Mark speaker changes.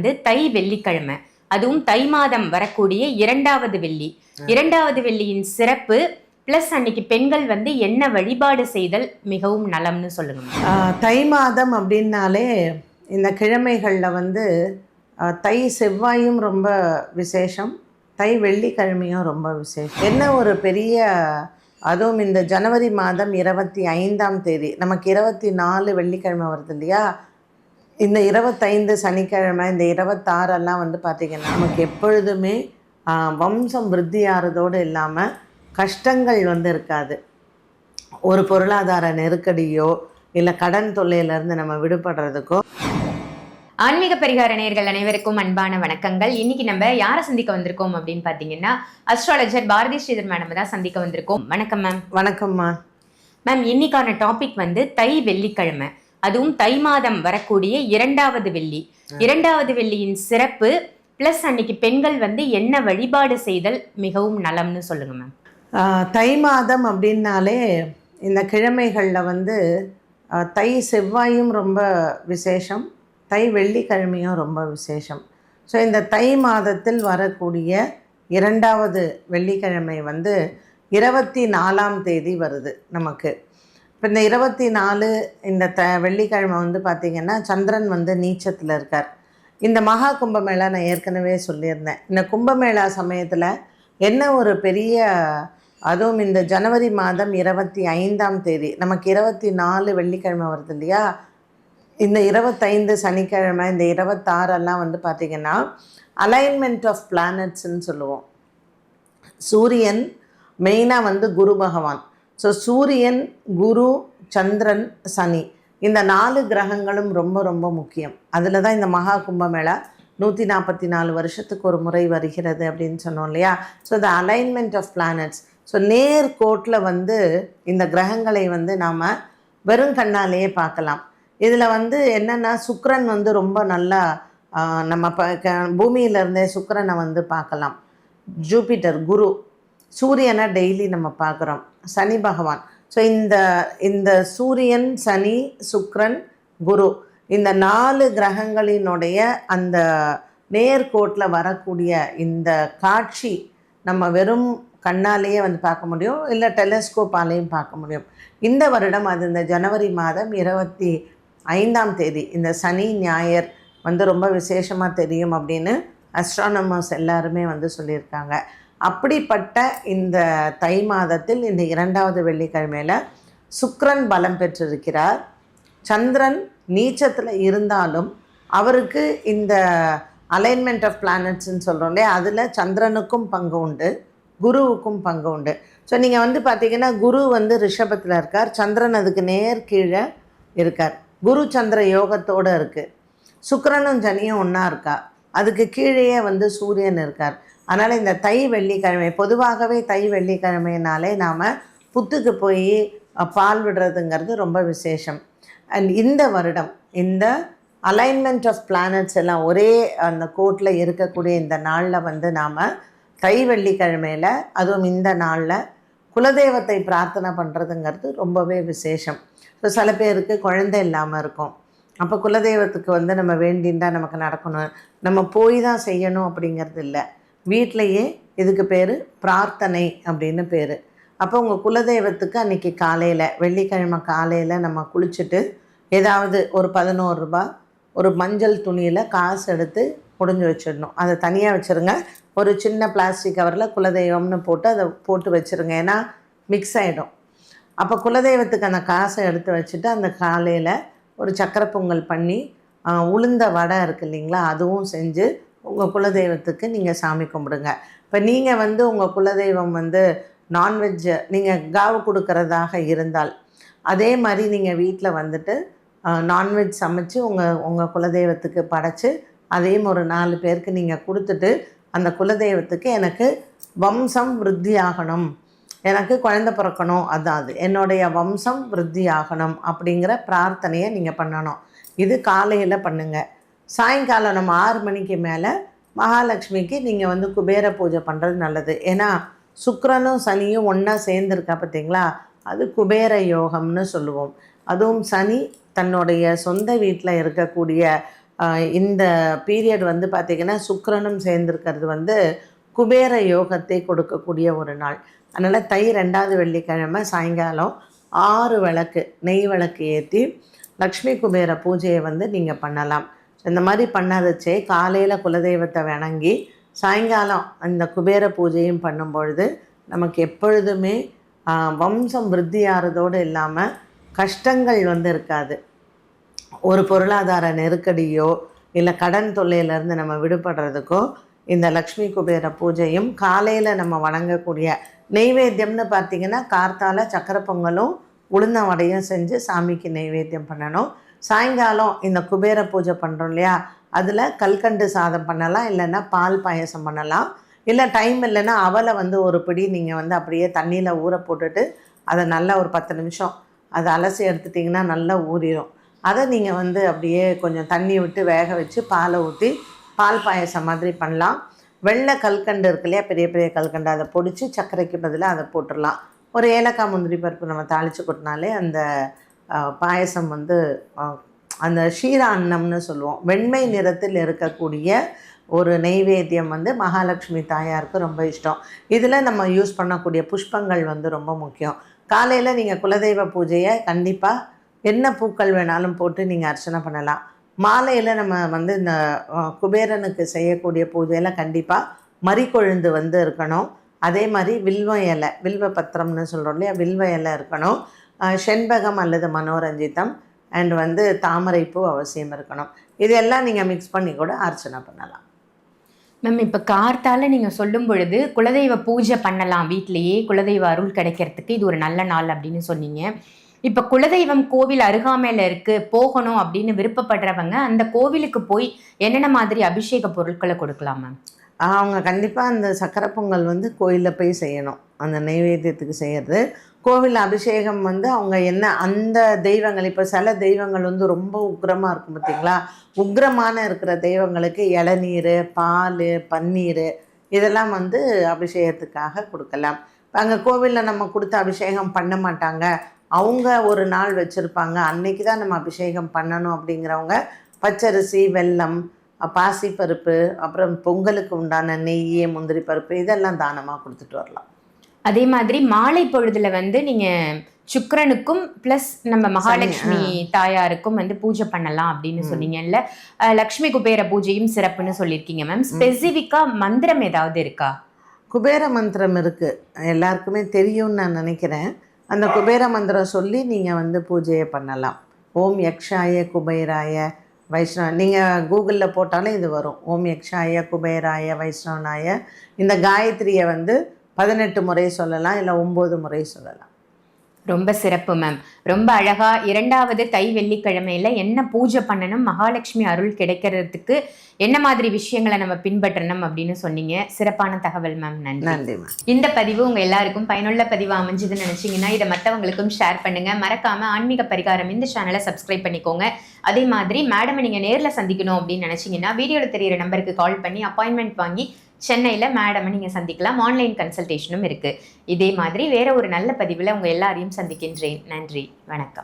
Speaker 1: வந்து தை வெள்ளிக்கிழமை. அதுவும் தை மாதம் வரக்கூடிய இரண்டாவது வெள்ளி. இரண்டாவது வெள்ளியின் சிறப்பு பிளஸ் அன்னைக்கு பெண்கள் வந்து என்ன வழிபாடு செய்தல் மிகவும் நலம்னு சொல்லுங்க
Speaker 2: தை மாதம் அப்படின்னாலே இந்த கிழமைகளில் வந்து தை செவ்வாயும் ரொம்ப விசேஷம் தை வெள்ளிக்கிழமையும் ரொம்ப விசேஷம். என்ன ஒரு பெரிய அதுவும் இந்த ஜனவரி மாதம் இருபத்தி ஐந்தாம் தேதி நமக்கு இருபத்தி நாலு வெள்ளிக்கிழமை வருது இல்லையா? இந்த இருபத்தைந்து சனிக்கிழமை இந்த இருபத்தாறெல்லாம் வந்து பார்த்திங்கன்னா நமக்கு எப்பொழுதுமே வம்சம் விருத்தி ஆகிறதோடு இல்லாமல் கஷ்டங்கள் வந்து இருக்காது. ஒரு பொருளாதார நெருக்கடியோ இல்லை கடன் தொல்லையிலேருந்து நம்ம விடுபடுறதுக்கோ.
Speaker 1: ஆன்மீக பரிகார நேயர்கள் அனைவருக்கும் அன்பான வணக்கங்கள். இன்னைக்கு நம்ம யாரை சந்திக்க வந்திருக்கோம் அப்படின்னு பாத்தீங்கன்னா அஸ்ட்ராலஜர் பாரதி ஸ்ரீதர் மேடம் தான் சந்திக்க வந்திருக்கோம். வணக்கம் மேம்
Speaker 2: வணக்கம்மா
Speaker 1: மேம் இன்னைக்கான டாபிக் வந்து தை வெள்ளிக்கிழமை. அதுவும் தை மாதம் வரக்கூடிய இரண்டாவது வெள்ளி. இரண்டாவது வெள்ளியின் சிறப்பு பிளஸ் அன்னைக்கு பெண்கள் வந்து என்ன வழிபாடு செய்தல் மிகவும் நலம்னு சொல்லுங்க மேம்
Speaker 2: தை மாதம் அப்படின்னாலே இந்த கிழமைகளில் வந்து தை செவ்வாயும் ரொம்ப விசேஷம் தை வெள்ளிக்கிழமையும் ரொம்ப விசேஷம். ஸோ இந்த தை மாதத்தில் வரக்கூடிய இரண்டாவது வெள்ளிக்கிழமை வந்து இருபத்தி நாலாம் தேதி வருது நமக்கு. இப்போ இந்த இருபத்தி நாலு இந்த த வெள்ளிக்கிழமை வந்து பார்த்திங்கன்னா சந்திரன் வந்து நீச்சத்தில் இருக்கார். இந்த மகா கும்பமேளா நான் ஏற்கனவே சொல்லியிருந்தேன். இந்த கும்பமேளா சமயத்தில் என்ன ஒரு பெரிய அதுவும் இந்த ஜனவரி மாதம் இருபத்தி ஐந்தாம் தேதி நமக்கு இருபத்தி நாலு வெள்ளிக்கிழமை வருது இல்லையா? இந்த இருபத்தைந்து சனிக்கிழமை இந்த இருபத்தாறெல்லாம் வந்து பார்த்திங்கன்னா அலைன்மெண்ட் ஆஃப் பிளானட்ஸ்ன்னு சொல்லுவோம். சூரியன் மெயினாக வந்து குரு பகவான். ஸோ சூரியன் குரு சந்திரன் சனி. இந்த நாலு கிரகங்களும் ரொம்ப ரொம்ப முக்கியம். அதில் தான் இந்த மகா கும்பமேளா நூற்றி நாற்பத்தி நாலு வருஷத்துக்கு ஒரு முறை வருகிறது அப்படின்னு சொன்னோம் இல்லையா? So the alignment of planets so நேர் கோட்டில் வந்து இந்த கிரகங்களை வந்து நாம் வெறும் கண்ணாலேயே பார்க்கலாம். இதில் வந்து என்னென்னா சுக்கரன் வந்து ரொம்ப நல்லா நம்ம ப க பூமியிலேருந்தே சுக்கரனை வந்து பார்க்கலாம். ஜூபிட்டர் குரு. சூரியனை டெய்லி நம்ம பார்க்குறோம். சனி பகவான். ஸோ இந்த இந்த சூரியன் சனி சுக்ரன் குரு இந்த நாலு கிரகங்களினுடைய அந்த நேர்கோட்டில் வரக்கூடிய இந்த காட்சி நம்ம வெறும் கண்ணாலேயே வந்து பார்க்க முடியும். இல்லை டெலஸ்கோப்பாலேயும் பார்க்க முடியும். இந்த வருடம் அது இந்த ஜனவரி மாதம் இருபத்தி ஐந்தாம் தேதி. இந்த சனி ஞாயிறு வந்து ரொம்ப விசேஷமாக தெரியும் அப்படின்னு அஸ்ட்ரானமர்ஸ் எல்லாருமே வந்து சொல்லியிருக்காங்க. அப்படிப்பட்ட இந்த தை மாதத்தில் இந்த இரண்டாவது வெள்ளிக்கிழமையில் சுக்ரன் பலம் பெற்றிருக்கிறார். சந்திரன் நீச்சத்தில் இருந்தாலும் அவருக்கு இந்த அலைன்மெண்ட் ஆஃப் பிளானட்ஸ்ன்னு சொல்கிறோம் இல்லையா? அதில் சந்திரனுக்கும் பங்கு உண்டு குருவுக்கும் பங்கு உண்டு. ஸோ நீங்கள் வந்து பார்த்தீங்கன்னா குரு வந்து ரிஷபத்தில் இருக்கார். சந்திரன் அதுக்கு நேர் கீழே இருக்கார். குரு சந்திர யோகத்தோடு இருக்குது சுக்கரனும் சனியும் ஒன்றா இருக்கா? அதுக்கு கீழேயே வந்து சூரியன் இருக்கார். அதனால் இந்த தை வெள்ளிக்கிழமை பொதுவாகவே தை வெள்ளிக்கிழமைனாலே நாம் புத்துக்கு போய் பால் விடுறதுங்கிறது ரொம்ப விசேஷம். அண்ட் இந்த வருடம் இந்த அலைன்மெண்ட் ஆஃப் பிளானட்ஸ் எல்லாம் ஒரே அந்த கோட்டில் இருக்கக்கூடிய இந்த நாளில் வந்து நாம் தை வெள்ளிக்கிழமையில் அதுவும் இந்த நாளில் குலதெய்வத்தை பிரார்த்தனை பண்ணுறதுங்கிறது ரொம்பவே விசேஷம். ஸோ சில பேருக்கு குழந்தை இல்லாமல் இருக்கும். அப்போ குலதெய்வத்துக்கு வந்து நம்ம வேண்டின்றா நமக்கு நடக்கணும். நம்ம போய் தான் செய்யணும் அப்படிங்கிறது இல்லை. வீட்டிலையே இதுக்கு பேர் பிரார்த்தனை அப்படின்னு பேர். அப்போ உங்கள் குலதெய்வத்துக்கு அன்றைக்கி காலையில் வெள்ளிக்கிழமை காலையில் நம்ம குளிச்சுட்டு ஏதாவது ஒரு பதினோரு ரூபா ஒரு மஞ்சள் துணியில் காசு எடுத்து முடிஞ்சு வச்சிடணும். அதை தனியாக வச்சுருங்க. ஒரு சின்ன பிளாஸ்டிக் கவரில் குலதெய்வம்னு போட்டு அதை போட்டு வச்சுருங்க. ஏன்னா மிக்ஸ் ஆகிடும் அப்போ குலதெய்வத்துக்கு அந்த காசை எடுத்து வச்சுட்டு அந்த காலையில் ஒரு சக்கரை பொங்கல் பண்ணி உளுந்த வடை இருக்கு இல்லைங்களா அதுவும் செஞ்சு உங்கள் குலதெய்வத்துக்கு நீங்கள் சாமி கும்பிடுங்க. இப்போ நீங்கள் வந்து உங்கள் குலதெய்வம் வந்து நான்வெஜ் நீங்கள் காவு கொடுக்கறதாக இருந்தால் அதே மாதிரி நீங்கள் வீட்டில் வந்துட்டு நான்வெஜ் சமைச்சு உங்கள் உங்கள் குலதெய்வத்துக்கு படைச்சு அதையும் ஒரு நாலு பேருக்கு நீங்கள் கொடுத்துட்டு அந்த குலதெய்வத்துக்கு எனக்கு வம்சம் விருத்தி ஆகணும். எனக்கு குழந்தை பிறக்கணும். அதான் அது. என்னுடைய வம்சம் விருத்தி ஆகணும் அப்படிங்கிற பிரார்த்தனையை நீங்கள் பண்ணணும். இது காலையில் பண்ணுங்கள் சாயங்காலம் நம்ம ஆறு மணிக்கு மேலே மகாலட்சுமிக்கு நீங்கள் வந்து குபேர பூஜை பண்ணுறது நல்லது. ஏன்னா சுக்கரனும் சனியும் ஒன்றா சேர்ந்துருக்கா பார்த்தீங்களா அது குபேர யோகம்னு சொல்லுவோம். அதுவும் சனி தன்னுடைய சொந்த வீட்டில் இருக்கக்கூடிய இந்த பீரியட் வந்து பார்த்திங்கன்னா சுக்கரனும் சேர்ந்துருக்கிறது வந்து குபேர யோகத்தை கொடுக்கக்கூடிய ஒரு நாள். அதனால் தை ரெண்டாவது வெள்ளிக்கிழமை சாயங்காலம் ஆறு விளக்கு நெய் விளக்கு ஏற்றி லக்ஷ்மி குபேர பூஜையை வந்து நீங்கள் பண்ணலாம். இந்த மாதிரி பண்ணாதச்சே காலையில் குலதெய்வத்தை வணங்கி சாயங்காலம் அந்த குபேர பூஜையும் பண்ணும் பொழுது நமக்கு எப்பொழுதுமே வம்சம் விருத்தியாகிறதோடு இல்லாமல் கஷ்டங்கள் வந்து இருக்காது. ஒரு பொருளாதார நெருக்கடியோ இல்லை கடன் தொல்லையிலேருந்து நம்ம விடுபடுறதுக்கோ இந்த லக்ஷ்மி குபேர பூஜையும் காலையில் நம்ம வணங்கக்கூடிய நெய்வேத்தியம்னு பார்த்தீங்கன்னா கார்த்தால சக்கரை பொங்கலும் உளுந்த வடையும் செஞ்சு சாமிக்கு நைவேத்தியம் பண்ணணும். சாயங்காலம் இந்த குபேர பூஜை பண்ணுறோம் இல்லையா? அதில் கல்கண்டு சாதம் பண்ணலாம் இல்லைன்னா பால் பாயசம் பண்ணலாம். இல்லை டைம் இல்லைன்னா அவலை வந்து ஒரு பிடி நீங்கள் வந்து அப்படியே தண்ணியில் ஊற போட்டுட்டு அதை நல்லா ஒரு பத்து நிமிஷம் அதை அலசி எடுத்துட்டிங்கன்னா நல்லா ஊறிடும் அதை நீங்கள் வந்து அப்படியே கொஞ்சம் தண்ணி விட்டு வேக வச்சு பாலை ஊற்றி பால் பாயசம் மாதிரி பண்ணலாம். வெள்ளை கல்கண்டு இருக்கு இல்லையா? பெரிய பெரிய கல்கண்டு அதை பொடிச்சு சர்க்கரைக்கு பதிலாக அதை போட்டுடலாம். ஒரு ஏலக்காய் முந்திரி பருப்பு நம்ம தாளித்து கொட்டினாலே அந்த பாயசம் வந்து அந்த ஷீர அன்னம்னு சொல்லுவோம். வெண்மை நிறத்தில் இருக்கக்கூடிய ஒரு நெய்வேத்தியம் வந்து மகாலட்சுமி தாயாருக்கு ரொம்ப இஷ்டம். இதில் நம்ம யூஸ் பண்ணக்கூடிய புஷ்பங்கள் வந்து ரொம்ப முக்கியம். காலையில் நீங்கள் குலதெய்வ பூஜையை கண்டிப்பாக என்ன பூக்கள் வேணாலும் போட்டு நீங்கள் அர்ச்சனை பண்ணலாம். மாலையில் நம்ம வந்து இந்த குபேரனுக்கு செய்யக்கூடிய பூஜையில் கண்டிப்பாக மறிக்கொழுந்து வந்து இருக்கணும். அதே மாதிரி வில்வ இலை வில்வ பத்திரம்னு சொல்கிறோம் இல்லையா? வில்வ இலை இருக்கணும். செண்பகம் அல்லது மனோரஞ்சிதம் அண்ட் வந்து தாமரைப்பூ அவசியம் இருக்கணும். இதெல்லாம் நீங்கள் மிக்ஸ் பண்ணி கூட அர்ச்சனை பண்ணலாம்.
Speaker 1: மேம் இப்போ கார்த்தால நீங்கள் சொல்லும் பொழுது குலதெய்வ பூஜை பண்ணலாம் வீட்டிலேயே குலதெய்வ அருள் கிடைக்கிறதுக்கு இது ஒரு நல்ல நாள் அப்படின்னு சொன்னீங்க. இப்போ குலதெய்வம் கோவில் அருகாமையில் இருக்குது போகணும் அப்படின்னு விருப்பப்படுறவங்க அந்த கோவிலுக்கு போய் என்னென்ன மாதிரி அபிஷேக பொருட்களை கொடுக்கலாம் மேம்
Speaker 2: அவங்க கண்டிப்பாக அந்த சக்கரை பொங்கல் வந்து கோயிலில் போய் செய்யணும். அந்த நைவேத்தியத்துக்கு செய்கிறது கோவில் அபிஷேகம் வந்து அவங்க என்ன அந்த தெய்வங்கள் இப்போ சில தெய்வங்கள் வந்து ரொம்ப உக்கிரமாக இருக்கும் பார்த்தீங்களா உக்கிரமான இருக்கிற தெய்வங்களுக்கு இளநீர் பால் பன்னீர் இதெல்லாம் வந்து அபிஷேகத்துக்காக கொடுக்கலாம். இப்போ அங்கே கோவிலில் நம்ம கொடுத்து அபிஷேகம் பண்ண மாட்டாங்க. அவங்க ஒரு நாள் வச்சுருப்பாங்க. அன்னைக்கு தான் நம்ம அபிஷேகம் பண்ணணும் அப்படிங்கிறவங்க பச்சரிசி வெல்லம் பாசிப்பருப்பு அப்புறம் பொங்கலுக்கு உண்டான நெய் முந்திரி பருப்பு இதெல்லாம் தானமாக கொடுத்துட்டு வரலாம்.
Speaker 1: அதே மாதிரி மாலை பொழுதுல வந்து நீங்க சுக்கிரனுக்கும் ப்ளஸ் நம்ம மகாலட்சுமி தாயாருக்கும் வந்து பூஜை பண்ணலாம் அப்படின்னு சொன்னீங்கல்ல. லக்ஷ்மி குபேர பூஜையும் சிறப்புன்னு சொல்லியிருக்கீங்க மேம் ஸ்பெசிஃபிக்கா மந்திரம் ஏதாவது இருக்கா?
Speaker 2: குபேர மந்திரம் இருக்குது எல்லாருக்குமே தெரியும்னு நான் நினைக்கிறேன். அந்த குபேர மந்திரம் சொல்லி நீங்கள் வந்து பூஜையை பண்ணலாம். ஓம் யக்ஷாய குபேராய வைஷ்ணவ நீங்கள் கூகுளில் போட்டாலும் இது வரும். ஓம் யக்ஷாய குபேராய வைஷ்ணவனாய. இந்த காயத்ரியை வந்து பதினெட்டு முறை சொல்லலாம் இல்லை ஒம்பது முறை சொல்லலாம்.
Speaker 1: ரொம்ப சிறப்பு மேம் ரொம்ப அழகா இரண்டாவது தை வெள்ளிக்கிழமையில என்ன பூஜை பண்ணணும் மகாலட்சுமி அருள் கிடைக்கிறதுக்கு என்ன மாதிரி விஷயங்களை நம்ம பின்பற்றணும் அப்படின்னு சொன்னீங்க. சிறப்பான தகவல் மேம் நன்றி. இந்த பதிவு உங்க எல்லாருக்கும் பயனுள்ள பதிவு அமைஞ்சதுன்னு நினைச்சீங்கன்னா இதை மற்றவங்களுக்கும் ஷேர் பண்ணுங்க. மறக்காம ஆன்மீக பரிகாரம் இந்த சேனலை சப்ஸ்கிரைப் பண்ணிக்கோங்க. அதே மாதிரி மேடம் நீங்க நேர்ல சந்திக்கணும் அப்படின்னு நினைச்சீங்கன்னா வீடியோல தெரியிற நம்பருக்கு கால் பண்ணி அப்பாயின்மெண்ட் வாங்கி சென்னையில் மேடமை நீங்கள் சந்திக்கலாம். ஆன்லைன் கன்சல்டேஷனும் இருக்குது இதே மாதிரி வேற ஒரு நல்ல பதிவில் உங்கள் எல்லாரையும் சந்திக்கின்றேன். நன்றி. வணக்கம்.